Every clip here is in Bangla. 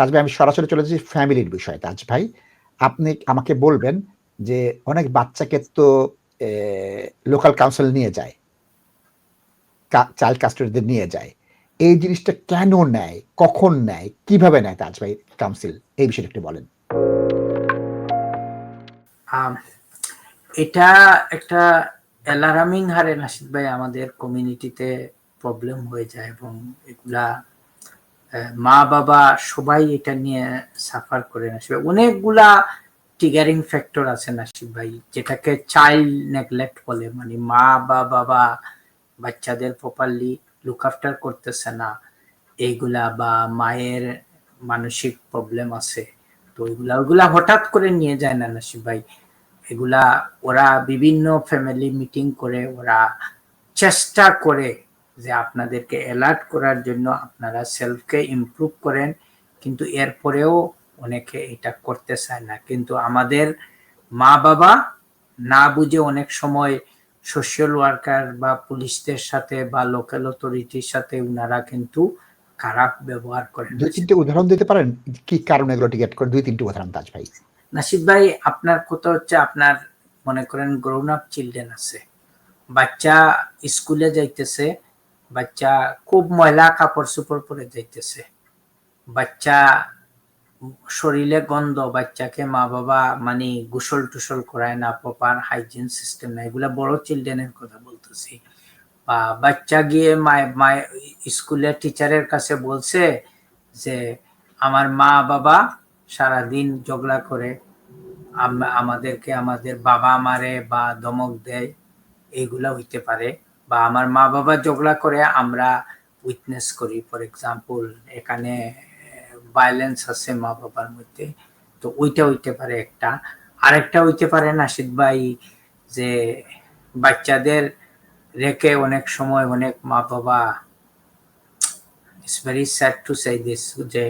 তাজ ভাই আমি সরাসরি চলে যাচ্ছি ফ্যামিলির বিষয় তাজ ভাই, আপনি আমাকে বলবেন যে অনেক বাচ্চাকে তো লোকাল কাউন্সিল নিয়ে যায় চাইল্ড কাস্টডিতে নিয়ে যায়। এই জিনিসটা কেন নেয়? কখন নেয়? কীভাবে নেয় তাজ ভাই কাউন্সিল এই বিষয়টা একটু বলেন। এটা একটা অ্যালারামিং হারে নাসিদ ভাই, আমাদের কমিউনিটিতে প্রবলেম হয়ে যায় এবং এগুলা মা, বাবা সবাই এটা নিয়ে সাফার করে নাসিব। অনেকগুলা টিগারিং ফ্যাক্টর আছে নাসিব ভাই, যেটাকে চাইল্ড নেগলেক্ট বলে। মানে মা, বা, বাবা বাচ্চাদের প্রপারলি লুক আফটার করতেছে না। এইগুলা বা মায়ের মানসিক প্রবলেম আছে। তো ওইগুলা ওইগুলা হঠাৎ করে নিয়ে যায় না নাসিব ভাই। এগুলা ওরা বিভিন্ন ফ্যামিলি মিটিং করে, ওরা চেষ্টা করে যে আপনাদেরকে অ্যালার্ট করার জন্য আপনারা সেলফকে ইমপ্রুভ করেন কিন্তু এরপরেও অনেকে এটা করতে চায় না। কিন্তু আমাদের মা বাবা না বুঝে অনেক সময় সোশ্যাল ওয়ার্কার বা পুলিশদের সাথে বা লোকাল অথরিটির সাথে ওনারা কিন্তু খারাপ ব্যবহার করেন দুই তিনটে উদাহরণ দিতে পারেন? কি কারণে এগুলো টিকেট করে? দুই তিনটে উদাহরণ তাজ ভাই। নাসিদ ভাই আপনার কথা হচ্ছে আপনার মনে করেন গ্রোন আপ চিলড্রেন আছে। বাচ্চা স্কুলে যাইতেছে বাচ্চা খুব ময়লা কাপড় চোপড় পরে যাইতেছে। বাচ্চা শরীরে গন্ধ, বাচ্চাকে মা বাবা মানে গোসল টুসল করায় না প্রপার হাইজিন সিস্টেম না, এগুলা বড় চিলড্রেনের কথা বলতেছি। বা বাচ্চা গিয়ে মায় মায় স্কুলের টিচারের কাছে বলছে যে, আমার মা বাবা সারাদিন ঝগড়া করে আমাদেরকে আমাদের বাবা মারে বা দমক দেয় এইগুলা হইতে পারে। বা আমার মা বাবা ঝগড়া করে, আমরা উইটনেস করি। ফর এক্সাম্পল এখানে ভায়োলেন্স আছে মা বাবার মধ্যে। তো ওইটা হইতে পারে একটা। আরেকটা হইতে পারে নাসিদ ভাই, যে বাচ্চাদের রেখে অনেক সময় অনেক মা বাবা it's very sad to say this যে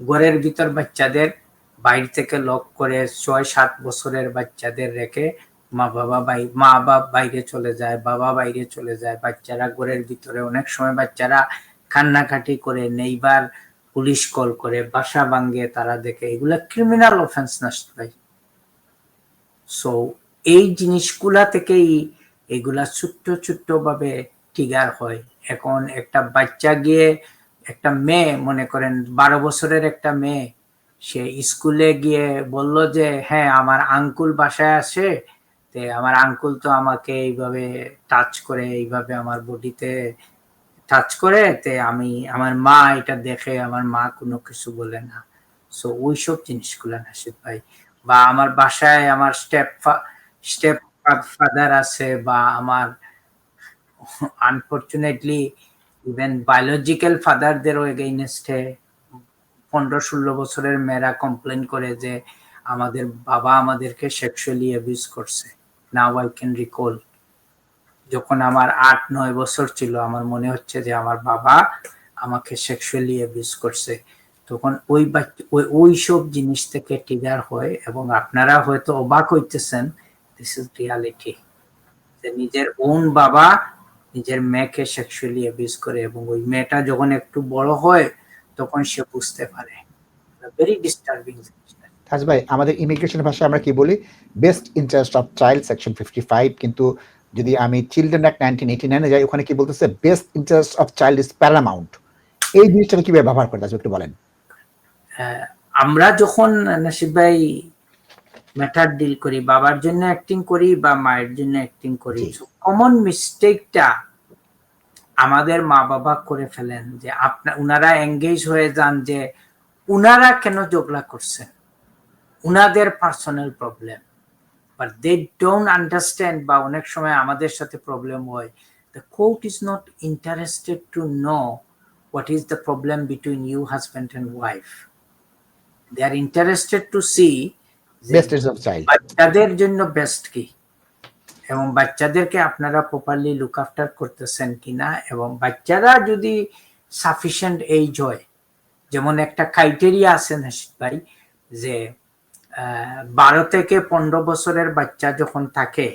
ঘরের ভিতর বাচ্চাদের, বাইরে থেকে লক করে ছয় সাত বছরের বাচ্চাদের রেখে মা বাবা মা বাবা বাইরে চলে যায়, বাবা বাইরে চলে যায়, বাচ্চারা ঘরের ভিতরে অনেক সময় বাচ্চারা কান্নাকাটি করে, নেইবার পুলিশ কল করে, বাসা ভাঙ্গে তারা দেখে। এগুলা ক্রিমিনাল অফেন্স না ভাই। সো এই জিনিসগুলা থেকেই এগুলা ছোট্ট ছোট্ট ভাবে টিগার হয়। এখন একটা বাচ্চা গিয়ে একটা মেয়ে, মনে করেন বারো বছরের একটা মেয়ে, সে স্কুলে গিয়ে বলল যে হ্যাঁ আমার আঙ্কুল বাসায় আসে আমার আঙ্কুল তো আমাকে এইভাবে টাচ করে, এইভাবে আমার বডিতে টাচ করে, তে আমি, আমার মা এটা দেখে আমার মা কোনো কিছু বলে না। সো ওইসব জিনিসগুলো নাসিদ ভাই। বা আমার বাসায় আমার স্টেপ স্টেপ ফাদার আছে বা আমার আনফর্চুনেটলি ইভেন বায়োলজিক্যাল ফাদারদেরও এগেইনস্টে পনেরো ষোলো বছরের মেয়েরা কমপ্লেন করে যে আমাদের বাবা আমাদেরকে সেক্সুয়ালি অ্যাবিউজ করছে। নাও আই ক্যান রিকল যখন আমার আট, নয় বছর ছিল, আমার মনে হচ্ছে যে আমার বাবা আমাকে সেক্সুয়ালি অ্যাবিউজ করছে। তখন ওই ওই ওই সব জিনিস থেকে টিগার হয় এবং আপনারা হয়তো অবাক হইতেছেন দিস ইজ রিয়ালিটি যে নিজের ওন বাবা নিজের মেয়েকে সেক্সুয়ালি অ্যাবিউজ করে এবং ওই মেয়েটা যখন একটু বড় হয়, তখন সে বুঝতে পারে। ভেরি ডিস্টার্বিং তাজ ভাই আমাদের ইমিগ্রেশনের ভাষায় আমরা কি বলি? Best interest of child section fifty five কিন্তু যদি আমি চিলড্রেন অ্যাক্ট নাইনটিন এইটি নাইনে যাই ওখানে কি বলতেছে? Best interest of child is paramount এই জিনিসটা কীভাবে ব্যবহার করে? একটু বলেন। আমরা যখন নাসিব ভাই ম্যাটার ডিল করি বাবার জন্য অ্যাক্টিং করি বা মায়ের জন্য অ্যাক্টিং করি কমন মিস্টেকটা আমাদের মা বাবা করে ফেলেন যে আপনার উনারা এঙ্গেজ হয়ে যান যে উনারা কেন ঝগড়া করছেন। উনাদের personal problem but they don't understand বা অনেক সময় আমাদের সাথে প্রবলেম হয়। The court is not interested to know what is the problem between you husband and wife they are interested to see বাচ্চাদের জন্য বেস্ট কি? এবং বাচ্চাদেরকে আপনারা প্রপারলি লুক আফটার করতেছেন কিনা? এবং বাচ্চারা যদি সাফিসিয়েন্ট এইজ হয় যেমন একটা ক্রাইটেরিয়া আছে নাসিদ ভাই যে বারো থেকে পনেরো বছরের বাচ্চা যখন থাকে,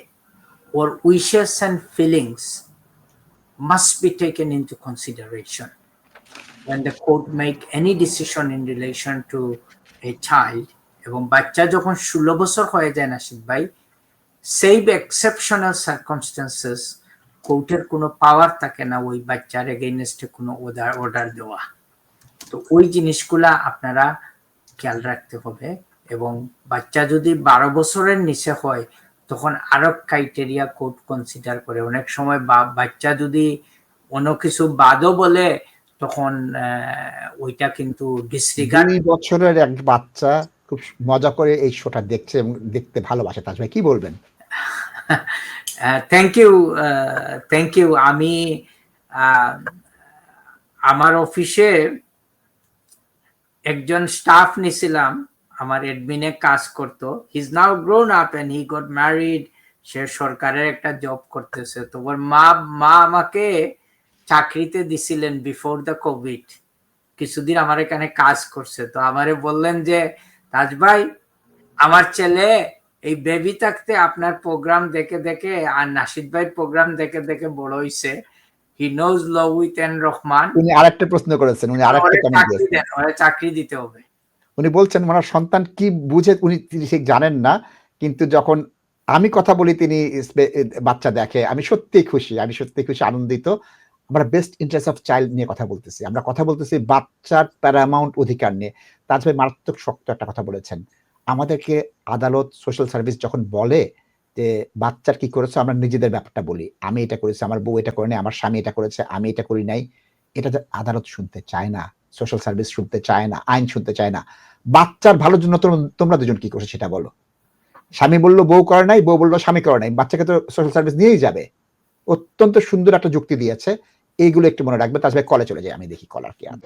ওর wishes and feelings must be taken into consideration when the court make any decision in relation to a child এবং বাচ্চা যখন ষোলো বছর হয়ে যায় নাসিদ ভাই, সেই এক্সেপশনাল সার্কামস্টেন্সেস কোর্টের কোনো পাওয়ার থাকে না ওই বাচ্চার এগেইনস্টে কোনো অর্ডার অর্ডার দেওয়া। তো ওই জিনিসগুলা আপনারা খেয়াল রাখতে হবে। এবং বাচ্চা যদি বারো বছরের নিচে হয় তখন আরও ক্রাইটেরিয়া কোর্ট কনসিডার করে। অনেক সময় বাচ্চা যদি অন্য কিছু বাদও বলে তখন ওইটা কিন্তু ডিসরিগার্ড বছরের এক বাচ্চা খুব মজা করে এই শোটা দেখছে এবং দেখতে ভালোবাসে তাজ কি বলবেন? থ্যাংক ইউ থ্যাংক ইউ আমি আহ, আমার অফিসে একজন স্টাফ নিছিলাম। আমার এডমিনে কাজ করতো। He is now grown up and he got married সে সরকারের একটা জব করতেছে। তো ওর মা মা আমাকে চাকরিতে দিছিলেন বিফোর দ্য কোভিড কিছুদিন আমার এখানে কাজ করছে। তো আমারে বললেন যে তাজ ভাই আমার ছেলে এই বেবি থাকতে আপনার প্রোগ্রাম দেখে দেখে আর নাসিদ ভাই প্রোগ্রাম দেখে দেখে বড় হইছে। He knows law with N Rahman উনি আরেকটা প্রশ্ন করেছেন। উনি আরেকটা চাকরি দিতে হবে। উনি বলছেন, ওনার সন্তান কি বুঝে উনি ঠিক জানেন না, কিন্তু যখন আমি কথা বলি তিনি বাচ্চা দেখে, আমি সত্যি খুশি, আমি সত্যি খুশি, আনন্দিত। আমরা বেস্ট ইন্টারেস্ট অফ চাইল্ড নিয়ে কথা বলতেছি। আমরা কথা বলতেছি বাচ্চার প্যারামাউন্ট অধিকার নিয়ে। তাজ ভাই মারাত্মক শক্ত একটা কথা বলেছেন। আমাদেরকে আদালত সোশ্যাল সার্ভিস যখন বলে যে, বাচ্চার কি করেছে, আমরা নিজেদের ব্যাপারটা বলি। আমি এটা করেছি, আমার বউ এটা করে নাই, আমার স্বামী এটা করেছে, আমি এটা করি নাই। এটা আদালত শুনতে চায় না। সোশ্যাল সার্ভিস শুনতে চায় না, আইন শুনতে চায় না। বাচ্চার ভালোর জন্য তোমরা দুজন কি করছ সেটা বলো। স্বামী বলল, বউ করে নাই বউ বলল, স্বামী করে নাই বাচ্চাকে তো সোশ্যাল সার্ভিস নিয়েই যাবে। অত্যন্ত সুন্দর একটা যুক্তি দিয়েছে। এইগুলো একটু মনে রাখবে তাছাড়া কলে চলে যায় আমি দেখি কলার কি আছে।